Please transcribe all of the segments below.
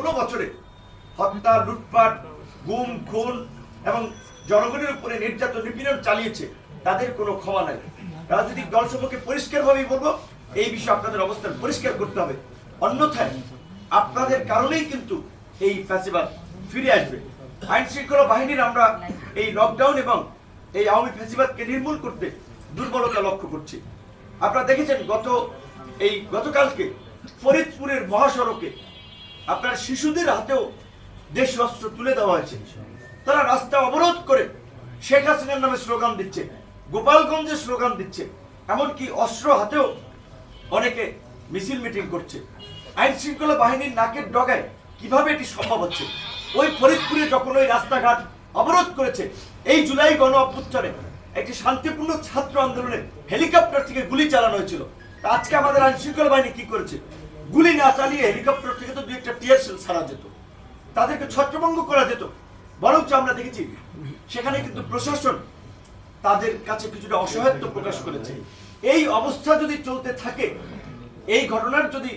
ষোলো বছরে হত্যা, লুটপাট, গুম, খুন এবং জনগণের উপরে নির্যাতন, নিপীড়ন চালিয়েছে, তাদের কোনো ক্ষমা নাই। রাজনৈতিক দল সমূহকে পরিষ্কারভাবেই বলব, এই বিষয়ে আপনাদের অবস্থান পরিষ্কার করতে হবে। অন্যথায় আপনাদের কারণেই কিন্তু এই ফ্যাসিবাদ ফিরে আসবে। আইন শৃঙ্খলা বাহিনীর আমরা এই লকডাউন এবং এই আওয়ামী ফ্যাসিবাদকে নির্মূল করতে দুর্বলতা লক্ষ্য করছি। আপনারা দেখেছেন গত, এই গতকালকে ফরিদপুরের মহাসড়কে আপনার শিশুদের হাতেও দেশ অস্ত্র তুলে দেওয়া হয়েছে। তারা রাস্তা অবরোধ করে শেখ হাসিনার নামে স্লোগান দিচ্ছে, গোপালগঞ্জে স্লোগান দিচ্ছে, এমনকি অস্ত্র হাতেও অনেকে মিছিল মিটিং করছে। আইন শৃঙ্খলা বাহিনীর নাকের ডগায় কীভাবে এটি সম্ভব হচ্ছে? ওই ফরিদপুরে যখন ওই রাস্তাঘাট অবরোধ করেছে, এই জুলাই গণ অভ্যুত্থানে একটি শান্তিপূর্ণ ছাত্র আন্দোলনে হেলিকপ্টার থেকে গুলি চালানো হয়েছিল। আজকে আমাদের আইন শৃঙ্খলা বাহিনী কি করেছে? গুলি না চালিয়ে হেলিকপ্টার থেকে তো দু একটা টিয়ার সেল ছাড়া যেত। তাদেরকে ছত্রভঙ্গ করা যেত। বরঞ্চ আমরা দেখেছি, সেখানে কিন্তু প্রশাসন তাদের কাছে কিছুটা অসহায়ত্ব প্রকাশ করেছে। এই অবস্থা যদি চলতে থাকে, এই ঘটনার যদি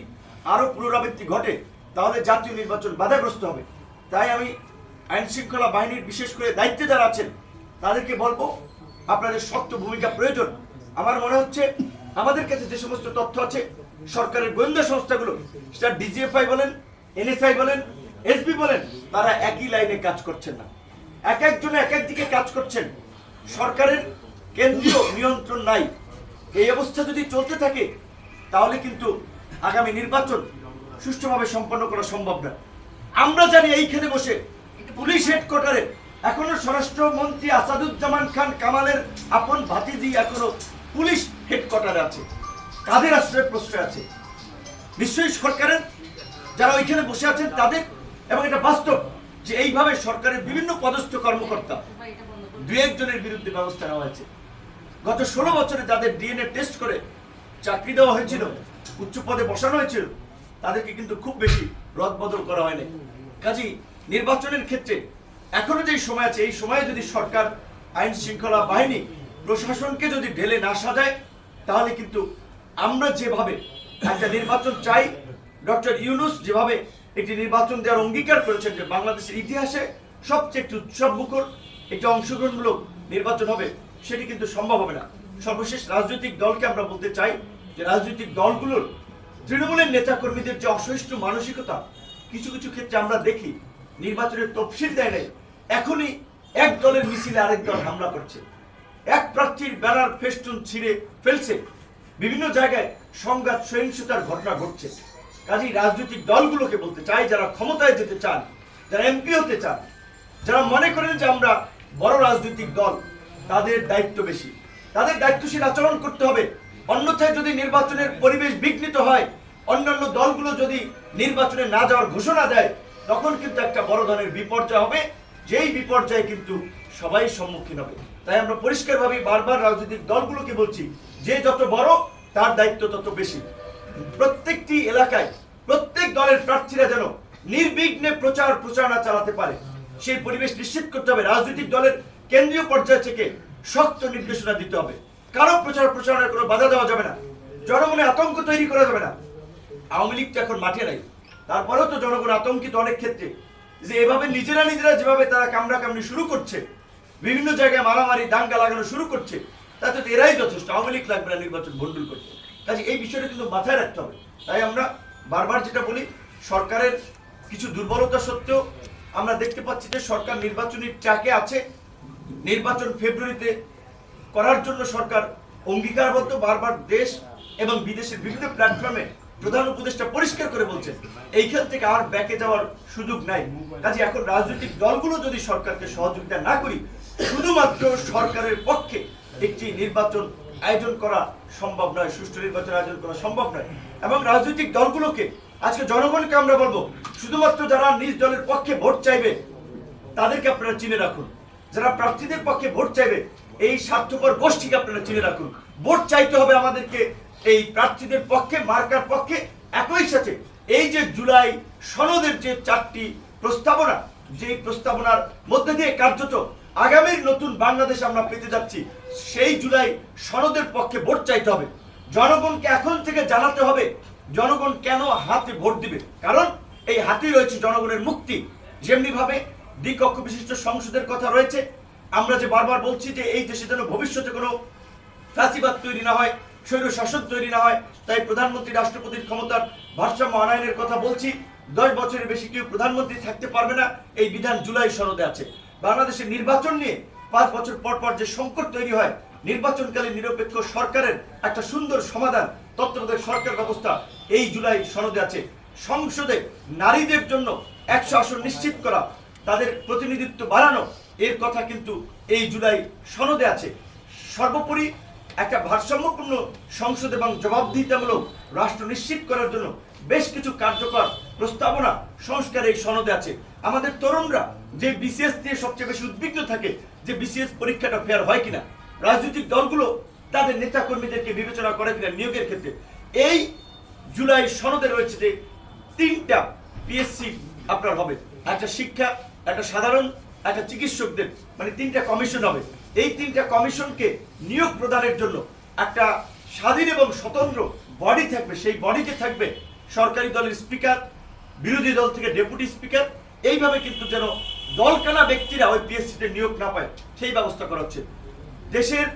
আরও পুনরাবৃত্তি ঘটে, তাহলে জাতীয় নির্বাচন বাধাগ্রস্ত হবে। তাই আমি আইন শৃঙ্খলা বাহিনীর বিশেষ করে দায়িত্বে যারা আছেন, তাদেরকে বলব, আপনাদের শক্ত ভূমিকা প্রয়োজন। আমার মনে হচ্ছে, আমাদের কাছে যে সমস্ত তথ্য আছে সরকারের গোয়েন্দা সংস্থাগুলো, সেটা ডিজিএফআই বলেন এনএসআই বলেন এসবি বলেন, তারা একই লাইনে কাজ করছেন না। এক একজনে এক এক দিকে কাজ করছেন। সরকারের কেন্দ্রীয় নিয়ন্ত্রণ নাই। এই অবস্থা যদি চলতে থাকে, তাহলে কিন্তু আগামী নির্বাচন সুষ্ঠুভাবে সম্পন্ন করা সম্ভব না। আমরা জানি এইখানে বসে পুলিশ হেডকোয়ার্টারে এখনও স্বরাষ্ট্রমন্ত্রী আসাদুজ্জামান খান কামালের আপন ভাতিজি এখনও পুলিশ হেডকোয়ার্টারে আছে। কাদের আশ্রয় প্রশ্রয় আছে। নিশ্চয়ই সরকারের যারা ওইখানে বসে আছেন তাদের, এবং এটা বাস্তব যে এইভাবে সরকারের বিভিন্ন পদস্থ কর্মকর্তা দু একজনের বিরুদ্ধে ব্যবস্থা নেওয়া হয়েছে। গত ষোলো বছরে যাদের ডিএনএ টেস্ট করে চাকরি দেওয়া হয়েছিল, উচ্চ পদে বসানো হয়েছিল, তাদেরকে কিন্তু খুব বেশি রদবদল করা হয়নি। কাজী নির্বাচনের ক্ষেত্রে এখনও যে সময় আছে, এই সময়ে যদি সরকার আইন শৃঙ্খলা বাহিনী প্রশাসনকে যদি ঢেলে না সাজায়, তাহলে কিন্তু আমরা যেভাবে একটা নির্বাচন চাই, ডক্টর ইউনুস যেভাবে একটি নির্বাচন দেওয়ার অঙ্গীকার করেছেন যে বাংলাদেশের ইতিহাসে সবচেয়ে একটি উৎসব মুখর একটি অংশগ্রহণমূলক নির্বাচন হবে, সেটি কিন্তু সম্ভব হবে না। সর্বশেষ রাজনৈতিক দলকে আমরা বলতে চাই যে রাজনৈতিক দলগুলোর তৃণমূলের নেতাকর্মীদের যে অসহিষ্ণু মানসিকতা, কিছু কিছু ক্ষেত্রে আমরা দেখি নির্বাচনের তফসিল দেয় নাই, এখনই এক দলের মিছিলে আরেক দল হামলা করছে। এক প্রার্থীর ব্যানার ফেস্টুন ছিঁড়ে ফেলছে। বিভিন্ন জায়গায় সংঘাত, সহিংসতার ঘটনা ঘটছে। কাজেই রাজনৈতিক দলগুলোকে বলতে চাই, যারা ক্ষমতায় যেতে চান, যারা এমপি হতে চান, যারা মনে করেন যে আমরা বড় রাজনৈতিক দল, তাদের দায়িত্ব বেশি। তাদের দায়িত্বশীল আচরণ করতে হবে। অন্যথায় যদি নির্বাচনের পরিবেশ বিঘ্নিত হয়, অন্যান্য দলগুলো যদি নির্বাচনে না যাওয়ার ঘোষণা দেয়, তখন কিন্তু একটা বড় ধরনের বিপর্যয় হবে। যেই বিপর্যয়ে কিন্তু সবাই সম্মুখীন হবে। তাই আমরা পরিষ্কারভাবে বারবার রাজনৈতিক দলগুলোকে বলছি যে যত বড়, তার দায়িত্ব তত বেশি। প্রত্যেকটি এলাকায়, প্রত্যেক দলের প্রার্থীরা যেন নির্বিঘ্নে প্রচার প্রচারণা চালাতে পারে। সেই পরিবেশ নিশ্চিত করতে হবে। রাজনৈতিক দলের কেন্দ্রীয় পর্যায় থেকে শক্ত নির্দেশনা দিতে হবে। কারও প্রচার প্রচারণার কোনো বাধা দেওয়া যাবে না। জনমনে আতঙ্ক তৈরি করা যাবে না। আওয়ামী লীগ তো এখন মাঠে নাই। তারপরেও তো জনগণ আতঙ্কিত অনেক ক্ষেত্রে। যে এভাবে নিজেরা নিজেরা যেভাবে তারা কামড়া কামড়ি শুরু করছে, বিভিন্ন জায়গায় মারামারি, দাঙ্গা লাগানো শুরু করছে তাতে তো এরাই যথেষ্ট। আওয়ামী লীগ লাগবে না নির্বাচন ভণ্ডুল করতে। কাজে এই বিষয়টা কিন্তু মাথায় রাখতে হবে। তাই আমরা বারবার যেটা বলি, সরকারের কিছু দুর্বলতা সত্ত্বেও আমরা দেখতে পাচ্ছি যে সরকার নির্বাচনী ট্র্যাকে আছে। নির্বাচন ফেব্রুয়ারিতে করার জন্য সরকার অঙ্গীকারবদ্ধ। বারবার দেশ এবং বিদেশের বিভিন্ন প্ল্যাটফর্মে প্রধান উপদেষ্টা পরিষ্কার করে বলছেন, এইখান থেকে আর ব্যাকে যাওয়ার সুযোগ নাই। কাজে এখন রাজনৈতিক দলগুলো যদি সরকারকে সহযোগিতা না করি, শুধুমাত্র সরকারের পক্ষে একটি নির্বাচন আয়োজন করা সম্ভব নয়, সুষ্ঠু নির্বাচন আয়োজন করা সম্ভব নয়। এবং রাজনৈতিক দলগুলোকে, আজকে জনগণকে আমরা বলব, শুধুমাত্র যারা নিজ দলের পক্ষে ভোট চাইবে, তাদেরকে আপনারা চিনে রাখুন। যারা প্রার্থীদের পক্ষে ভোট চাইবে, এই স্বার্থপর গোষ্ঠীকে আপনারা চিনে রাখুন। ভোট চাইতে হবে আমাদেরকে এই প্রার্থীদের পক্ষে, মার্কার পক্ষে। একই সাথে এই যে জুলাই সনদের যে চারটি প্রস্তাবনা যে প্রস্তাবনার মধ্যে দিয়ে কার্যত আগামীর নতুন বাংলাদেশ আমরা পেতে যাচ্ছি, সেই জুলাই সনদের পক্ষে ভোট চাইতে হবে। জনগণকে এখন থেকে জানাতে হবে। জনগণ কেন হাতে ভোট দিবে? কারণ এই হাতেই রয়েছে জনগণের মুক্তি। যেমনি ভাবে দ্বিকক্ষ বিশিষ্ট সংসদের কথা রয়েছে, আমরা যে বারবার বলছি যে এই দেশে যেন ভবিষ্যতে কোনো ফ্যাসিবাদ তৈরি না হয়, স্বৈর শাসন তৈরি না হয়, তাই প্রধানমন্ত্রী রাষ্ট্রপতির ক্ষমতার ভারসাম্য আনয়নের কথা বলছি। দশ বছরের বেশি কেউ প্রধানমন্ত্রী থাকতে পারবে না। এই বিধান জুলাই সনদে আছে। বাংলাদেশের নির্বাচন নিয়ে পাঁচ বছর পর পর যে সংকট তৈরি হয় নির্বাচনকালে নিরপেক্ষ সরকারের একটা সুন্দর সমাধান, তত্ত্বাবধায়ক সরকার ব্যবস্থা এই জুলাই সনদে আছে। সংসদে নারীদের জন্য একশো আসন নিশ্চিত করা, তাদের প্রতিনিধিত্ব বাড়ানো, এর কথা কিন্তু এই জুলাই সনদে আছে। সর্বোপরি একটা ভারসাম্যপূর্ণ সংসদ এবং জবাবদিহিতামূলক রাষ্ট্র নিশ্চিত করার জন্য বেশ কিছু কার্যকর প্রস্তাবনা সংস্কার এই সনদে আছে। আমাদের তরুণরা যে বিসিএস নিয়ে সবচেয়ে বেশি উদ্বিগ্ন থাকে, যে বিসিএস পরীক্ষাটা ফেয়ার হয় কিনা, রাজনৈতিক দলগুলো তাদের নেতা কর্মীদেরকে বিবেচনা করে কিনা নিয়োগের ক্ষেত্রে, এই জুলাই সনদে রয়েছে যে তিনটা পিএসসি আপনার হবে। একটা শিক্ষা, একটা সাধারণ, একটা চিকিৎসকদের মানে তিনটা কমিশন হবে। এই তিনটা কমিশনকে নিয়োগ প্রদানের জন্য একটা স্বাধীন এবং স্বতন্ত্র বডি থাকবে। সেই বডিতে থাকবে সরকারি দলের স্পিকার বিরোধী দল থেকে ডেপুটি স্পিকার এইভাবে কিন্তু যেন দলকানা ব্যক্তিরা ওই পিএসসিতে নিয়োগ না পায়, সেই ব্যবস্থা করা হচ্ছে। দেশের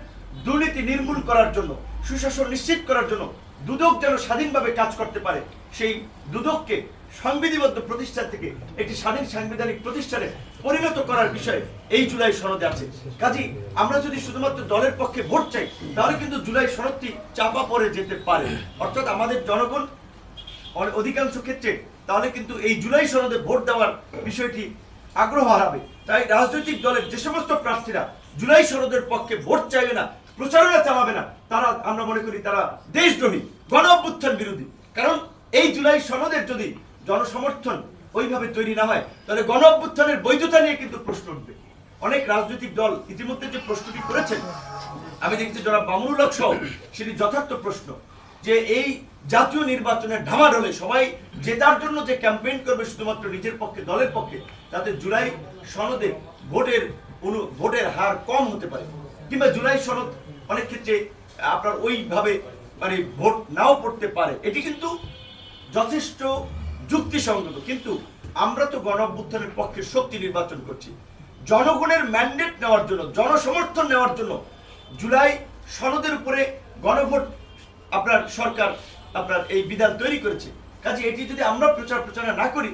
দুর্নীতি নির্মূল করার জন্য, সুশাসন নিশ্চিত করার জন্য দুদক যেন স্বাধীনভাবে কাজ করতে পারে, সেই দুদককে সংবিধিবদ্ধ প্রতিষ্ঠান থেকে একটি স্বাধীন সাংবিধানিক প্রতিষ্ঠানে পরিণত করার বিষয়ে এই জুলাই সনদে আছে। কাজী আমরা যদি শুধুমাত্র দলের পক্ষে ভোট চাই, তাহলে কিন্তু জুলাই সনদটি চাপা পড়ে যেতে পারে। অর্থাৎ আমাদের জনগণ অধিকাংশ ক্ষেত্রে তাহলে কিন্তু এই জুলাই সনদে ভোট দেওয়ার বিষয়টি আগ্রহ হারাবে। তাই রাজনৈতিক দলের যে সমস্ত প্রার্থীরা জুলাই সনদের পক্ষে ভোট চাইবে না, প্রচারণা চালাবে না, তারা, আমরা মনে করি তারা দেশদ্রোহী গণ অভ্যুত্থান বিরোধী। কারণ এই জুলাই সনদের যদি জনসমর্থন ওইভাবে তৈরি না হয়, তাহলে গণ অভ্যুত্থানের বৈধতা নিয়ে কিন্তু প্রশ্ন উঠবে। অনেক রাজনৈতিক দল ইতিমধ্যে যে প্রশ্নটি করেছেন আমি দেখছি যারা বামুনুল সহ, সেটি যথার্থ প্রশ্ন। যে এই জাতীয় নির্বাচনের ঢামাঢোলে সবাই যে জেতার জন্য যে ক্যাম্পেইন করবে শুধুমাত্র নিজের পক্ষে, দলের পক্ষে, তাতে জুলাই সনদে ভোটের ভোটের হার কম হতে পারে। কিংবা জুলাই সনদ অনেক ক্ষেত্রে আপনার ওইভাবে মানে ভোট নাও পড়তে পারে। এটি কিন্তু যথেষ্ট যুক্তিসঙ্গত। কিন্তু আমরা তো গণ পক্ষে শক্তি নির্বাচন করছি। জনগণের ম্যান্ডেট নেওয়ার জন্য, জনসমর্থন নেওয়ার জন্য জুলাই সনদের উপরে গণভোট আপনার সরকার আপনার এই বিধান তৈরি করেছে। কাজে এটি যদি আমরা প্রচার প্রচারণা না করি,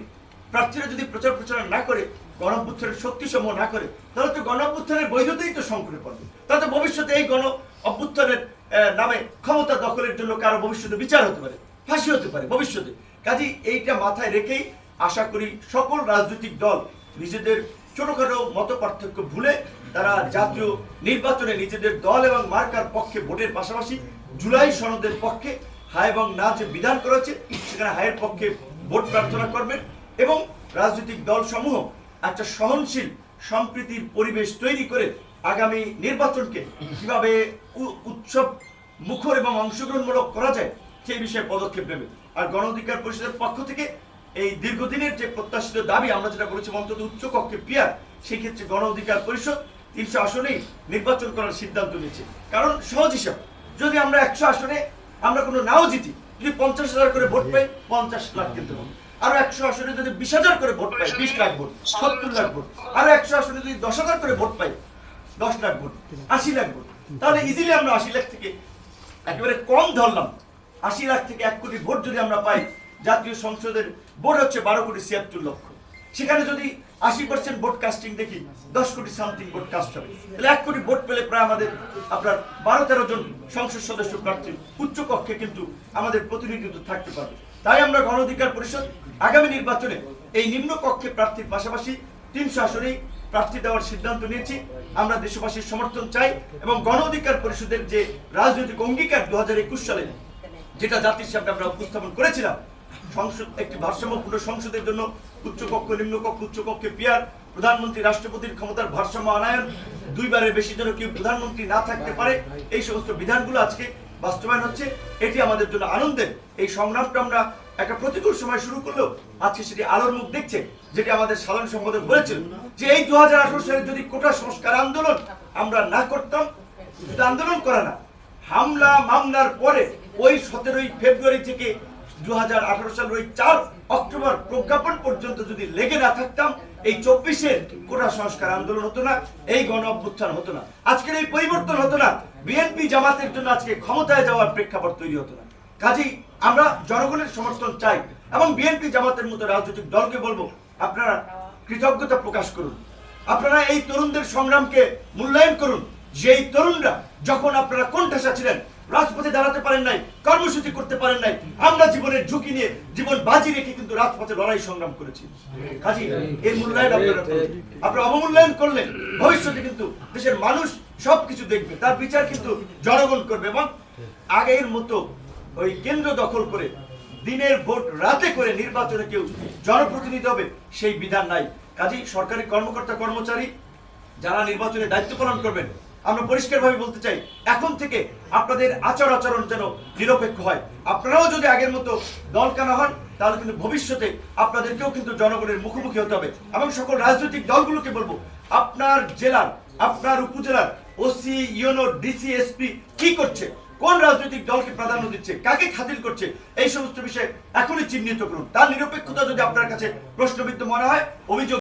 প্রার্থীরা যদি প্রচার প্রচারণা না করে গণ অভ্যুত্থানের শক্তি সমূহ না করে, তাহলে তো গণ অভ্যুত্থানের বৈধতাই তো সংকটে পড়বে। তাহলে ভবিষ্যতে এই গণ অভ্যুত্থানের নামে ক্ষমতা দখলের জন্য কারও ভবিষ্যতে বিচার হতে পারে, ফাঁসি হতে পারে ভবিষ্যতে। কাজে এইটা মাথায় রেখেই আশা করি সকল রাজনৈতিক দল নিজেদের ছোটখাটো মত পার্থক্য ভুলে তারা জাতীয় নির্বাচনে নিজেদের দল এবং মার্কার পক্ষে ভোটের পাশাপাশি জুলাই সনদের পক্ষে হায় এবং না যে বিধান করেছে। সেখানে হায়ের পক্ষে ভোট প্রার্থনা করবেন এবং রাজনৈতিক দল সমূহ একটা সহনশীল সম্প্রীতির পরিবেশ তৈরি করে আগামী নির্বাচনকে কীভাবে উৎসব মুখর এবং অংশগ্রহণমূলক করা যায়, সেই বিষয়ে পদক্ষেপ নেবে। আর গণ অধিকার পরিষদের পক্ষ থেকে এই দীর্ঘদিনের যে প্রত্যাশিত দাবি, আমরা যেটা বলেছি, অন্তত উচ্চ কক্ষে পিয়ার সেই ক্ষেত্রে গণ অধিকার পরিষদ তিনশো আসনেই নির্বাচন করার সিদ্ধান্ত নিয়েছে। কারণ সহজ হিসাব, যদি আমরা একশো আসনে, আমরা কোনো নাও জিতি, যদি পঞ্চাশ হাজার করে ভোট পাই, পঞ্চাশ লাখ কিন্তু আরও একশো আসনে যদি বিশ হাজার করে ভোট পাই, বিশ লাখ ভোট, সত্তর লাখ ভোট, আরও একশো আসনে যদি দশ হাজার করে ভোট পাই, দশ লাখ ভোট, আশি লাখ ভোট, তাহলে ইজিলি আমরা আশি লাখ থেকে একেবারে কম ধরলাম। আশি লাখ থেকে এক কোটি ভোট যদি আমরা পাই, জাতীয় সংসদের ভোট হচ্ছে বারো কোটি ছিয়াত্তর লক্ষ। সেখানে যদি আশি পার্সেন্ট ভোট কাস্টিং দেখি, দশ কোটি সামথিং ভোট কাস্ট হবে। তাহলে এক কোটি ভোট পেলে প্রায় আমাদের, আপনার বারো তেরো জন সংসদ সদস্য প্রার্থী উচ্চ কক্ষে কিন্তু আমাদের প্রতিনিধিত্ব থাকতে পারবে। তাই আমরা গণ অধিকার পরিষদ আগামী নির্বাচনে এই নিম্ন কক্ষে প্রার্থীর পাশাপাশি তিনশো আসনেই প্রার্থী দেওয়ার সিদ্ধান্ত নিয়েছি। আমরা দেশবাসীর সমর্থন চাই এবং গণ অধিকার পরিষদের যে রাজনৈতিক অঙ্গীকার দু হাজার একুশ সালে যেটা জাতির সামনে আমরা উপস্থাপন করেছিলাম সংসদ, একটি ভারসাম্যপূর্ণ সংসদের জন্য উচ্চ কক্ষ নিম্ন কক্ষ উচ্চ কক্ষে পিয়ার, প্রধানমন্ত্রী রাষ্ট্রপতির ক্ষমতার ভারসাম্য আনায়ন, দুইবারের বেশি যেন কেউ প্রধানমন্ত্রী না থাকতে পারে, এই সমস্ত বিধানগুলো আজকে বাস্তবায়ন হচ্ছে। এটি আমাদের জন্য আনন্দের। এই সংগ্রামটা আমরা একটা প্রতিকূল সময় শুরু করলেও আজকে সেটি আলোর মুখ দেখছে, যেটি আমাদের সাধারণ সম্পাদক বলেছেন যে এই দু আঠেরো সালে যদি কোটা সংস্কার আন্দোলন আমরা না করতাম আন্দোলন করা না। হামলা, মামলার পরে ওই সতেরোই ফেব্রুয়ারি থেকে দু সালের ওই চার অক্টোবর প্রজ্ঞাপন পর্যন্ত যদি লেগে না থাকতাম, এই চব্বিশের কোটা সংস্কার আন্দোলন হতো না, এই গণ অভ্যুত্থান হতো না। আজকের এই পরিবর্তন হতো না, বিএনপি জামাতের জন্য আজকে ক্ষমতায় যাওয়ার প্রেক্ষাপট তৈরি হতো না। কাজেই আমরা জনগণের সমর্থন চাই এবং বিএনপি জামাতের মতো রাজনৈতিক দলকে বলব, আপনারা কৃতজ্ঞতা প্রকাশ করুন। আপনারা এই তরুণদের সংগ্রামকে মূল্যায়ন করুন। যে এই তরুণরা, যখন আপনারা কোণঠাসা ছিলেন রাজপথে দাঁড়াতে পারেন নাই, কর্মসূচি করতে পারেন নাই। আমরা জীবনের ঝুঁকি নিয়ে জীবন বাজি রেখে কিন্তু রাজপথে লড়াই সংগ্রাম করেছি। কাজী এর মূল্যায়ন আপনারা আপনারা অবমূল্যায়ন করলে ভবিষ্যতে কিন্তু দেশের মানুষ সবকিছু দেখবে। তার বিচার কিন্তু জনগণ করবে এবং আগের মতো ওই কেন্দ্র দখল করে দিনের ভোট রাতে করে নির্বাচনে কেউ জনপ্রতিনিধি হবে, সেই বিধান নাই। কাজেই সরকারি কর্মকর্তা, কর্মচারী যারা নির্বাচনে দায়িত্ব পালন করবেন আমরা পরিষ্কারভাবে বলতে চাই, এখন থেকে আপনাদের আচার আচরণ যেন নিরপেক্ষ হয়। আপনারাও যদি আগের মতো দল কানা হন, তাহলে কিন্তু ভবিষ্যতে আপনাদেরকেও কিন্তু জনগণের মুখোমুখি হতে হবে। এবং সকল রাজনৈতিক দলগুলোকে বলব, আপনার জেলার, আপনার উপজেলার ওসি ইউনো ডিসি এসপি কি করছে? কোন রাজনৈতিক দলকে প্রাধান্য দিচ্ছে? কাকে খাতিল করছে? এই সমস্ত বিষয়ে এখনই চিহ্নিত করুন। তার নিরপেক্ষতা যদি আপনার কাছে প্রশ্নবিদ্ধ মনে হয়, অভিযোগ